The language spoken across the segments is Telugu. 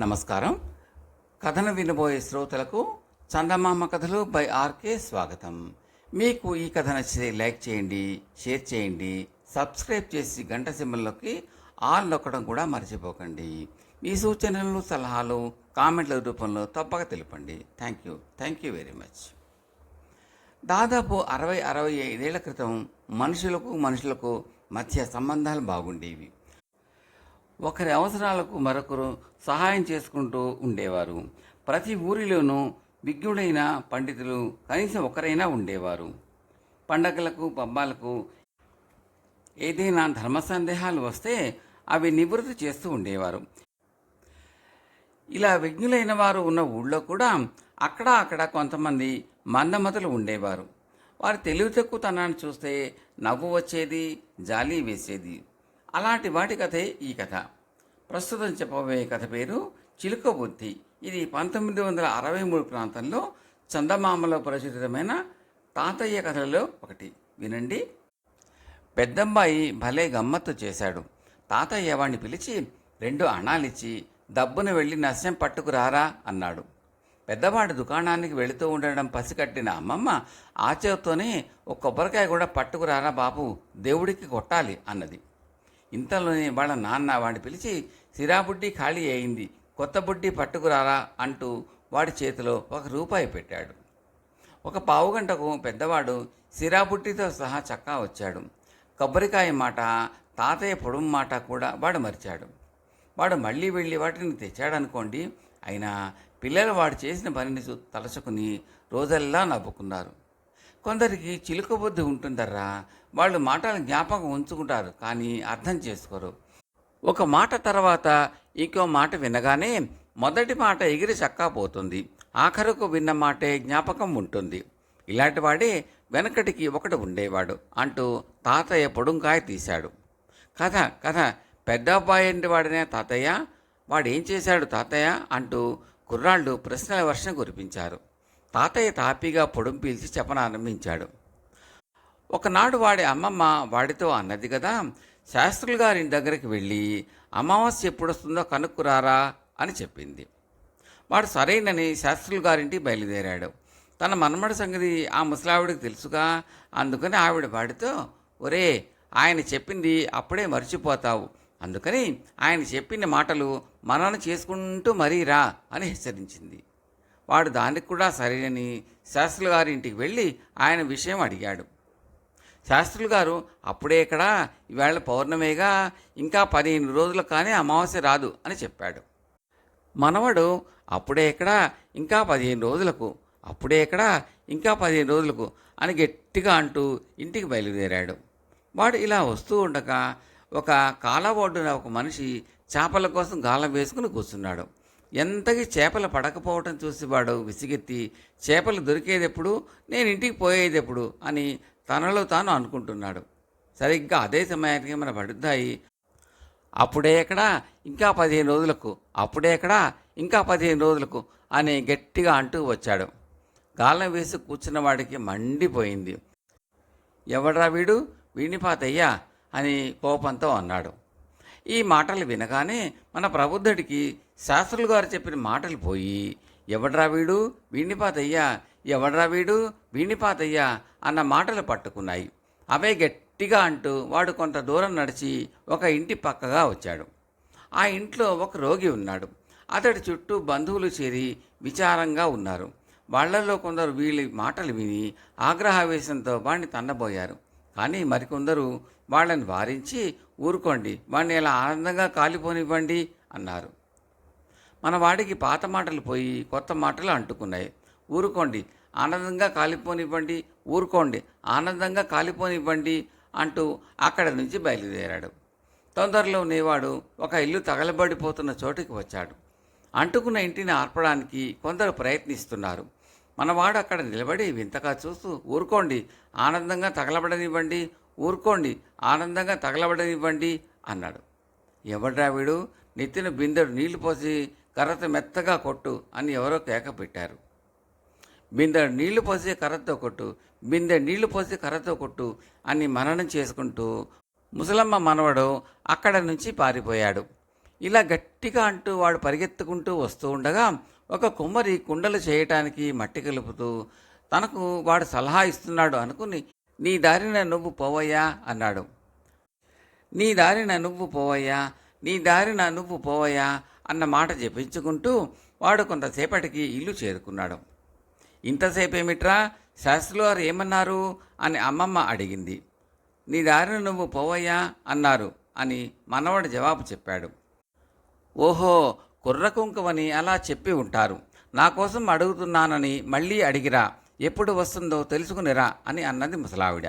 నమస్కారం. కథను వినబోయే శ్రోతలకు చందమామ కథలు బై ఆర్కే స్వాగతం. మీకు ఈ కథ నచ్చితే లైక్ చేయండి షేర్ చేయండి సబ్స్క్రైబ్ చేసి గంట సింబల్లోకి ఆల్ నొక్కడం కూడా మర్చిపోకండి. మీ సూచనలు సలహాలు కామెంట్ల రూపంలో తప్పక తెలపండి. Thank you thank you very much దాదాపు అరవై అరవై ఐదేళ్ళ క్రితం మనుషులకు మనుషులకు మధ్య సంబంధాలు బాగుండేవి. ఒకరి అవసరాలకు మరొకరు సహాయం చేసుకుంటూ ఉండేవారు. ప్రతి ఊరిలోనూ విజ్ఞుడైన పండితులు కనీసం ఒకరైనా ఉండేవారు. పండగలకు పబ్బాలకు ఏదైనా ధర్మ సందేహాలు వస్తే అవి నివృత్తి చేస్తూ ఉండేవారు. ఇలా విజ్ఞులైన వారు ఉన్న ఊళ్ళో కూడా అక్కడ అక్కడ కొంతమంది మందమతులు ఉండేవారు. వారి తెలివి తక్కువతనాన్ని చూస్తే నవ్వు వచ్చేది జాలి వేసేది. అలాంటి వాటి కథే ఈ కథ. ప్రస్తుతం చెప్పబోయే కథ పేరు చిలుక బుద్ధి. ఇది పంతొమ్మిది వందల అరవై మూడు ప్రాంతంలో చందమామలో ప్రచురితమైన తాతయ్య కథలలో ఒకటి. వినండి. పెద్దంబాయి భలే గమ్మత్తు చేశాడు. తాతయ్య వాణ్ణి పిలిచి రెండు అణాలిచ్చి దబ్బున వెళ్ళి నస్యం పట్టుకురారా అన్నాడు. పెద్దవాడి దుకాణానికి వెళుతూ ఉండడం పసికట్టిన అమ్మమ్మ ఆచరుతోనే ఒక కొబ్బరికాయ కూడా పట్టుకురారా బాబు దేవుడికి కొట్టాలి అన్నది. ఇంతలోనే వాళ్ళ నాన్న వాడిని పిలిచి సిరాబుడ్డి ఖాళీ అయింది కొత్త బుడ్డి పట్టుకురారా అంటూ వాడి చేతిలో ఒక రూపాయి పెట్టాడు. ఒక పావుగంటకు పెద్దవాడు సిరాబుట్టితో సహా చక్కా వచ్చాడు. కొబ్బరికాయ మాట తాతయ్య పొడుం మాట కూడా వాడు మరిచాడు. వాడు మళ్ళీ వెళ్ళి వాటిని తెచ్చాడనుకోండి అయినా పిల్లలు వాడు చేసిన పనిని చూ- తలచుకుని రోజల్లా నవ్వుకున్నారు. కొందరికి చిలుక బుద్ధి ఉంటుందర్రా. వాళ్ళు మాటలు జ్ఞాపకం ఉంచుకుంటారు కానీ అర్థం చేసుకోరు. ఒక మాట తర్వాత ఇంకో మాట వినగానే మొదటి మాట ఎగిరి చక్కా పోతుంది ఆఖరుకు విన్న మాటే జ్ఞాపకం ఉంటుంది. ఇలాంటి వాడే వెనకటికి ఒకటి ఉండేవాడు అంటూ తాతయ్య పొడుంకాయ తీశాడు. కథ కథ. పెద్ద అబ్బాయి అంటే వాడినే తాతయ్య? వాడేం చేశాడు తాతయ్య? అంటూ కుర్రాళ్ళు ప్రశ్నల వర్షం కురిపించారు. తాతయ్య తాపీగా పొడుం పీల్చి చెప్పనారంభించాడు ఒకనాడు వాడి అమ్మమ్మ వాడితో అన్నది కదా శాస్త్రులు గారి దగ్గరికి వెళ్ళి అమావాస్య ఎప్పుడొస్తుందో కనుక్కురారా అని చెప్పింది. వాడు సరేనని శాస్త్రులు గారింటికి బయలుదేరాడు. తన మనమడి సంగతి ఆ ముసలావిడికి తెలుసుగా అందుకని ఆవిడ వాడితో ఒరే ఆయన చెప్పింది అప్పుడే మర్చిపోతావు. అందుకని ఆయన చెప్పిన మాటలు మనను చేసుకుంటూ మరీరా అని హెచ్చరించింది. వాడు దానికి కూడా సరేనని శాస్త్రులు గారి ఇంటికి వెళ్ళి ఆయన విషయం అడిగాడు. శాస్త్రులు గారు అప్పుడే ఇక్కడ ఈవేళ పౌర్ణమేగా ఇంకా పదిహేను రోజులు కానీ అమావాస్య రాదు అని చెప్పాడు. మనవడు అప్పుడే ఇక్కడ ఇంకా పదిహేను రోజులకు అప్పుడే ఇక్కడ ఇంకా పదిహేను రోజులకు అని గట్టిగా అంటూ ఇంటికి బయలుదేరాడు. వాడు ఇలా వస్తూ ఉండగా ఒక కాలబోడ్డున ఒక మనిషి చేపల కోసం గాలం వేసుకుని కూర్చున్నాడు. ఎంతకి చేపలు పడకపోవటం చూసి వాడు విసిగెత్తి చేపలు దొరికేదెప్పుడు? నేను ఇంటికి పోయేదెప్పుడు? అని తనలో తాను అనుకుంటున్నాడు. సరిగ్గా అదే సమయానికి మన పడుద్దాయి? అప్పుడే ఎక్కడా? ఇంకా పదిహేను రోజులకు. అప్పుడే ఎక్కడా? ఇంకా పదిహేను రోజులకు. అని గట్టిగా అంటూ వచ్చాడు. గాలం వేసి కూర్చున్న వాడికి మండిపోయింది. ఎవడ్రా వీడు? వీణిపాతయ్యా అని కోపంతో అన్నాడు. ఈ మాటలు వినగానే మన ప్రబుద్ధుడికి శాస్త్రులు గారు చెప్పిన మాటలు పోయి ఎవడ్రా వీడు? వీణిపాతయ్యా ఎవడ్రా వీడు? వీణిపాతయ్యా అన్న మాటలు పట్టుకున్నాయి. అవే గట్టిగా అంటూ వాడు కొంత దూరం నడిచి ఒక ఇంటి పక్కగా వచ్చాడు. ఆ ఇంట్లో ఒక రోగి ఉన్నాడు. అతడి చుట్టూ బంధువులు చేరి విచారంగా ఉన్నారు. వాళ్ళల్లో కొందరు వీళ్ళ మాటలు విని ఆగ్రహావేశంతో వాడిని తన్నబోయారు. కానీ మరికొందరు వాళ్ళని వారించి ఊరుకోండి వాడిని ఇలా ఆనందంగా కాలిపోనివ్వండి అన్నారు. మన వాడికి పాత మాటలు పోయి కొత్త మాటలు అంటుకున్నాయి. ఊరుకోండి ఆనందంగా కాలిపోనివ్వండి ఊరుకోండి ఆనందంగా కాలిపోనివ్వండి అంటూ అక్కడి నుంచి బయలుదేరాడు. తొందరలో నేవాడు ఒక ఇల్లు తగలబడిపోతున్న చోటుకి వచ్చాడు. అంటుకున్న ఇంటిని ఆర్పడానికి కొందరు ప్రయత్నిస్తున్నారు. మనవాడు అక్కడ నిలబడి వింతగా చూస్తూ ఊరుకోండి ఆనందంగా తగలబడనివ్వండి ఊరుకోండి ఆనందంగా తగలబడనివ్వండి అన్నాడు. ఎవడ్రా వీడు? నెత్తిన బిందెడు నీళ్ళు పోసి కర్రతో మెత్తగా కొట్టు అని ఎవరో కేక పెట్టారు. బిందెడు నీళ్ళు పోసి కర్రతో కొట్టు బిందె నీళ్ళు పోసి కర్రతో కొట్టు అని మననం చేసుకుంటూ ముసలమ్మ మనవడు అక్కడ నుంచి పారిపోయాడు. ఇలా గట్టిగా అంటూ వాడు పరిగెత్తుకుంటూ వస్తూ ఉండగా ఒక కుమ్మరి కుండలు చేయటానికి మట్టి కలుపుతూ తనకు వాడు సలహా ఇస్తున్నాడు అనుకుని నీ దారిన నువ్వు పోవయ్యా అన్నాడు. నీ దారిన నువ్వు పోవయ్యా నీ దారిన నువ్వు పోవయ్యా అన్న మాట జపించుకుంటూ వాడు కొంతసేపటికి ఇల్లు చేరుకున్నాడు. ఇంతసేపేమిట్రా శాస్త్రులు వారు ఏమన్నారు? అని అమ్మమ్మ అడిగింది. నీ దారిన నువ్వు పోవయ్యా అన్నారు అని మనవడు జవాబు చెప్పాడు. ఓహో కుర్ర కుంకుమని అలా చెప్పి ఉంటారు. నా కోసం అడుగుతున్నానని మళ్ళీ అడిగిరా ఎప్పుడు వస్తుందో తెలుసుకునిరా అని అన్నది ముసలావిడ.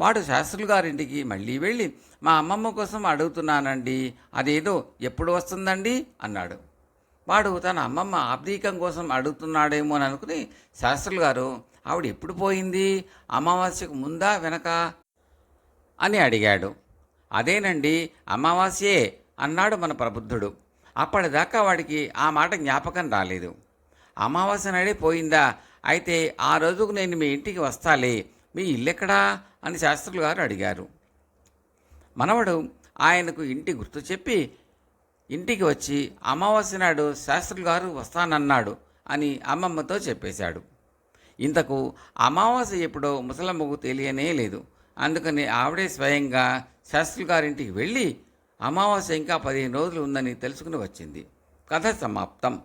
వాడు శాస్త్రులు గారింటికి మళ్ళీ వెళ్ళి మా అమ్మమ్మ కోసం అడుగుతున్నానండి అదేదో ఎప్పుడు వస్తుందండి అన్నాడు. వాడు తన అమ్మమ్మ ఆబ్దీకం కోసం అడుగుతున్నాడేమో అని అనుకుని శాస్త్రులు గారు ఆవిడ ఎప్పుడు పోయింది అమావాస్యకు ముందా వెనక అని అడిగాడు. అదేనండి అమావాస్యే అన్నాడు మన ప్రబుద్ధుడు. అప్పటిదాకా వాడికి ఆ మాట జ్ఞాపకం రాలేదు. అమావాస్య నాడే పోయిందా? అయితే ఆ రోజుకు నేను మీ ఇంటికి వస్తాలే. మీ ఇల్లెక్కడా? అని శాస్త్రులు గారు అడిగారు. మనవడు ఆయనకు ఇంటి గుర్తు చెప్పి ఇంటికి వచ్చి అమావాస్య నాడు శాస్త్రులు గారు వస్తానన్నాడు అని అమ్మమ్మతో చెప్పేశాడు. ఇంతకు అమావాస్య ఎప్పుడో ముసలమ్మకు తెలియనే లేదు. అందుకని ఆవిడే స్వయంగా శాస్త్రులు గారింటికి వెళ్ళి అమావాస్య ఇంకా పదిహేను రోజులు ఉందని తెలుసుకుని వచ్చింది. కథ సమాప్తం.